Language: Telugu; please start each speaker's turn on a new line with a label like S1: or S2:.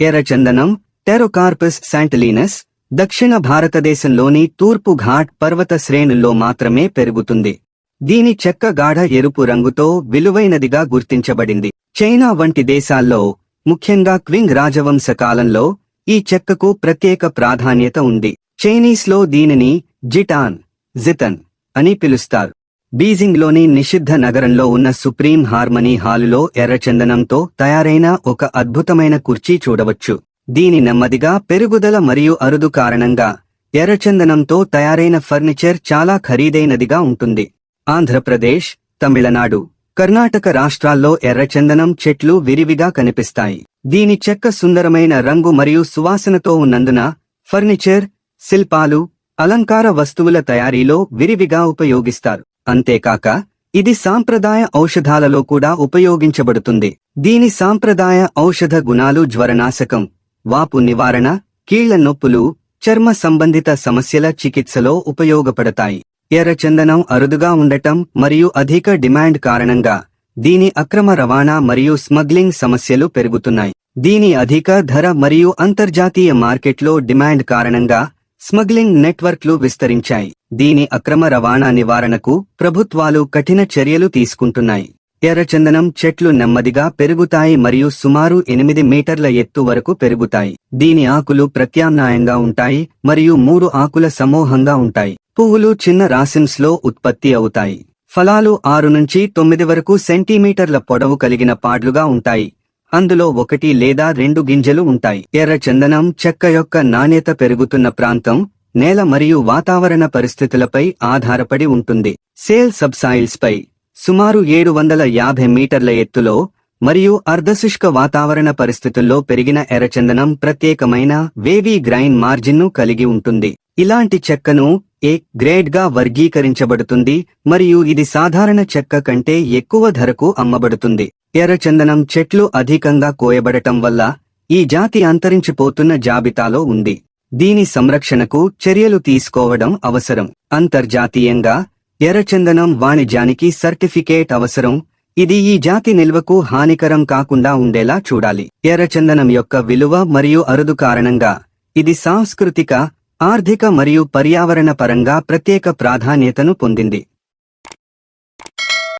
S1: ఎర్రచందనం టెరోకార్పస్ శాంటలీనస్ దక్షిణ భారతదేశంలోని తూర్పు ఘాట్ పర్వత శ్రేణుల్లో మాత్రమే పెరుగుతుంది. దీని చెక్క గాఢ ఎరుపు రంగుతో విలువైనదిగా గుర్తించబడింది. చైనా వంటి దేశాల్లో ముఖ్యంగా క్వింగ్ రాజవంశ కాలంలో ఈ చెక్కకు ప్రత్యేక ప్రాధాన్యత ఉంది. చైనీస్లో దీనిని జిటాన్ జితన్ అని పిలుస్తారు. బీజింగ్లోని నిషిద్ధ నగరంలో ఉన్న సుప్రీం హార్మనీ హాలులో ఎర్రచందనంతో తయారైన ఒక అద్భుతమైన కుర్చీ చూడవచ్చు. దీని నెమ్మదిగా పెరుగుదల మరియు అరుదు కారణంగా ఎర్రచందనంతో తయారైన ఫర్నిచర్ చాలా ఖరీదైనదిగా ఉంటుంది. ఆంధ్రప్రదేశ్ తమిళనాడు కర్ణాటక రాష్ట్రాల్లో ఎర్రచందనం చెట్లు విరివిగా కనిపిస్తాయి. దీని చెక్క సుందరమైన రంగు మరియు సువాసనతో ఉన్నందున ఫర్నిచర్ శిల్పాలు అలంకార వస్తువుల తయారీలో విరివిగా ఉపయోగిస్తారు. అంతేకాక ఇది సాంప్రదాయ ఔషధాలలో కూడా ఉపయోగించబడుతుంది. దీని సాంప్రదాయ ఔషధ గుణాలు జ్వరనాశకం వాపు నివారణ కీళ్ళ నొప్పులు చర్మ సంబంధిత సమస్యల చికిత్సలో ఉపయోగపడతాయి. ఎర్రచందనం అరుదుగా ఉండటం మరియు అధిక డిమాండ్ కారణంగా దీని అక్రమ రవాణా మరియు స్మగ్లింగ్ సమస్యలు పెరుగుతున్నాయి. దీని అధిక ధర మరియు అంతర్జాతీయ మార్కెట్లో డిమాండ్ కారణంగా స్మగ్లింగ్ నెట్వర్క్లు విస్తరించాయి. దీని అక్రమ రవాణా నివారణకు ప్రభుత్వాలు కఠిన చర్యలు తీసుకుంటున్నాయి. ఎర్రచందనం చెట్లు నెమ్మదిగా పెరుగుతాయి మరియు సుమారు ఎనిమిది మీటర్ల ఎత్తు వరకు పెరుగుతాయి. దీని ఆకులు ప్రత్యామ్నాయంగా ఉంటాయి మరియు మూడు ఆకుల సమూహంగా ఉంటాయి. పువ్వులు చిన్న రాసిమ్స్లో ఉత్పత్తి అవుతాయి. ఫలాలు ఆరు నుంచి తొమ్మిది వరకు సెంటీమీటర్ల పొడవు కలిగిన పాడ్లుగా ఉంటాయి. అందులో ఒకటి లేదా రెండు గింజలు ఉంటాయి. ఎర్ర చందనం చెక్క యొక్క నాణ్యత పెరుగుతున్న ప్రాంతం నేల మరియు వాతావరణ పరిస్థితులపై ఆధారపడి ఉంటుంది. సేల్ సబ్సాయిల్స్పై సుమారు ఏడు వందల యాభై మీటర్ల ఎత్తులో మరియు అర్ధశుష్క వాతావరణ పరిస్థితుల్లో పెరిగిన ఎర్రచందనం ప్రత్యేకమైన వేవీ గ్రైన్ మార్జిన్ను కలిగి ఉంటుంది. ఇలాంటి చెక్కను ఏ గ్రేడ్గా వర్గీకరించబడుతుంది మరియు ఇది సాధారణ చెక్క కంటే ఎక్కువ ధరకు అమ్మబడుతుంది. ఎర్రచందనం చెట్లు అధికంగా కోయబడటం వల్ల ఈ జాతి అంతరించిపోతున్న జాబితాలో ఉంది. దీని సంరక్షణకు చర్యలు తీసుకోవడం అవసరం. అంతర్జాతీయంగా ఎర్రచందనం వాణిజ్యానికి సర్టిఫికేట్ అవసరం. ఇది ఈ జాతి నిల్వకు హానికరం కాకుండా ఉండేలా చూడాలి. ఎర్రచందనం యొక్క విలువ మరియు అరుదు కారణంగా ఇది సాంస్కృతిక ఆర్థిక మరియు పర్యావరణ పరంగా ప్రత్యేక ప్రాధాన్యతను పొందింది.